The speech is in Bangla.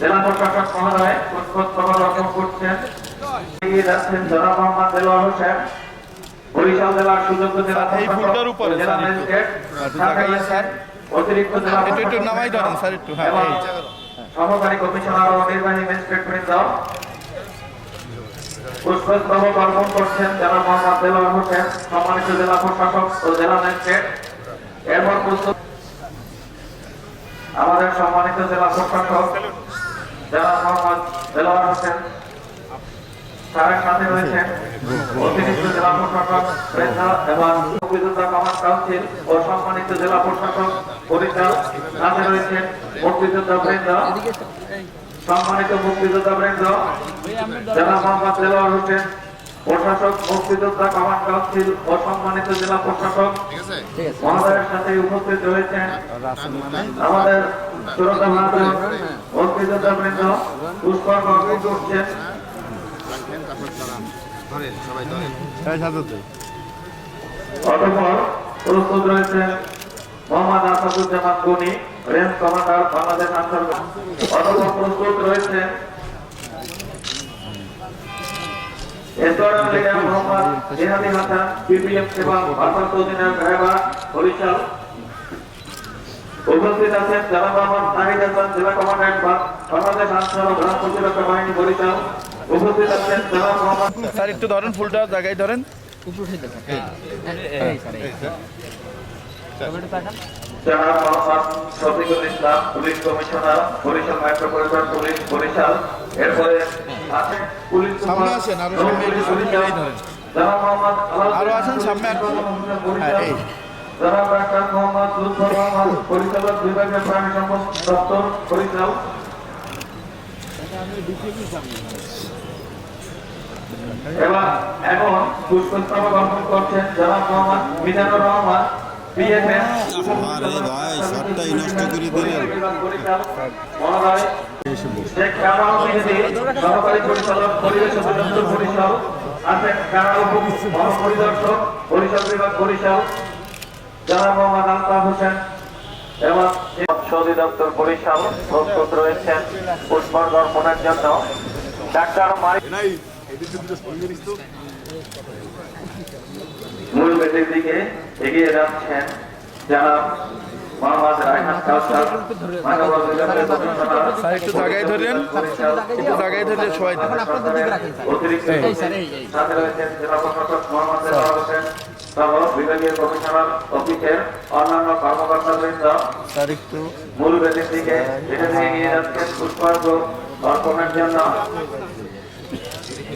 জেলা প্রশাসক মহোদয় খবর রকম করছেন যাচ্ছেন জনাব মোহাম্মদ দেলোয়ার হোসেন বরিশাল জেলার সুযোগ্য জেলা এই ফুলটার উপরে, জেলা। ম্যাজিস্ট্রেট অতিরিক্ত জেলা একটু একটু প্রশাসক নামাই ধরেন স্যার একটু হ্যাঁ সহকারী কমিশনার ও নির্বাহী ম্যাজিস্ট্রেট বৃন্দ পুষ্পস্তবক অর্পণ করছেন জেলা মোহাম্মদ দেলোয়ার হোসেন সম্মানিত জেলা প্রশাসক ও জেলা ম্যাজিস্ট্রেট। এরপর প্রস্তুত আমাদের সম্মানিত জেলা প্রশাসক, জেলা মোহাম্মদ দেলোয়ার হোসেন সাথে রয়েছেন অতিরিক্ত জেলা প্রশাসক এবং মুক্তিযোদ্ধা ও সম্মানিত জেলা প্রশাসক, পরিচালক, সাথে রয়েছেন সম্মানিত মুক্তিযোদ্ধা বৃন্দ, জেলা মোহাম্মদ দেলোয়ার হোসেন প্রশাসক, মুক্তিযোদ্ধা কমান্ড কাউন্সিল ও সম্মানিত জেলা প্রশাসক মহোদয়ের সাথে উপস্থিত রয়েছেন আমাদের শ্রোতা ভাজন মুক্তিযোদ্ধা বৃন্দ পুষ্পর্ঘ অর্পণ করছেন অতঃপর প্রস্তুত রয়েছেন মোহাম্মদ আসাদুজ্জামান গনি। রেঞ্জ কমান্ডার বাংলাদেশ আনসার অতঃপর প্রস্তুত রয়েছেন এসওয়ারান লিডার মোহাম্মদ জিহাদি হাসান পিপিএম সেবা ভারপ্রাপ্ত অধিনায়ক রায়বা বরিশাল উপস্থিত আছেন জনাব মোহাম্মদ নাহিদ হাসান জেলা কমান্ড্যান্ট বাংলাদেশ আনসার ও গ্রাম প্রতিরক্ষা বাহিনী বরিশাল উপস্থিত আছেন জনাব মোহাম্মদ স্যার একটু ধরেন ফুলটা জায়গায় ধরেন জনাব Mohammad Shafiqul Islam police commissioner Barishal metropolitan police Barishal এরপরে আছেন পুলিশ সুপার সামনে আসেন, আরও সামনে পুলিশ একটু বরিশাল। এই ধরেন। জনাব মোহাম্মদ আরও আসেন, সামনে আর- বরিশাল। হ্যাঁ, এই। জনাব ডাক্তার মোহাম্মদ লুৎফর রহমান পরিচালক বিভাগীয় প্রাণী সম্পদ দপ্তর বরিশাল এবার এখন পুষ্পস্তবক অর্পণ করছেন জনাব মোহাম্মদ মিজানুর রহমান আরে ভাই, শটটাই নষ্ট করে দিলেন। সহকারী পরিচালক জনাব মোহাম্মদ আলতাফ এবং মৎস্য অধিদপ্তর বরিশাল প্রস্তুত রয়েছেন জন্য ডাক্তার মারি মূল বেটের দিকে এগিয়ে যাচ্ছেন জনাব মোহাম্মদ রায়হান কাউসার। মানব অধিদপ্তর কমিশনার স্যার একটু জায়গায় ধরেন। একটু জায়গায় ধরলে সবাই অতিরিক্ত সাথে রয়েছেন জেলা প্রশাসক মোহাম্মদ দেলোয়ার হোসেন সহ বিভাগীয় কমিশনার অফিসের অন্যান্য কর্মকর্তাবৃন্দ। মূল বেদির দিকে এগিয়ে যাচ্ছেন পুষ্পার্ঘ অর্পণের জন্য।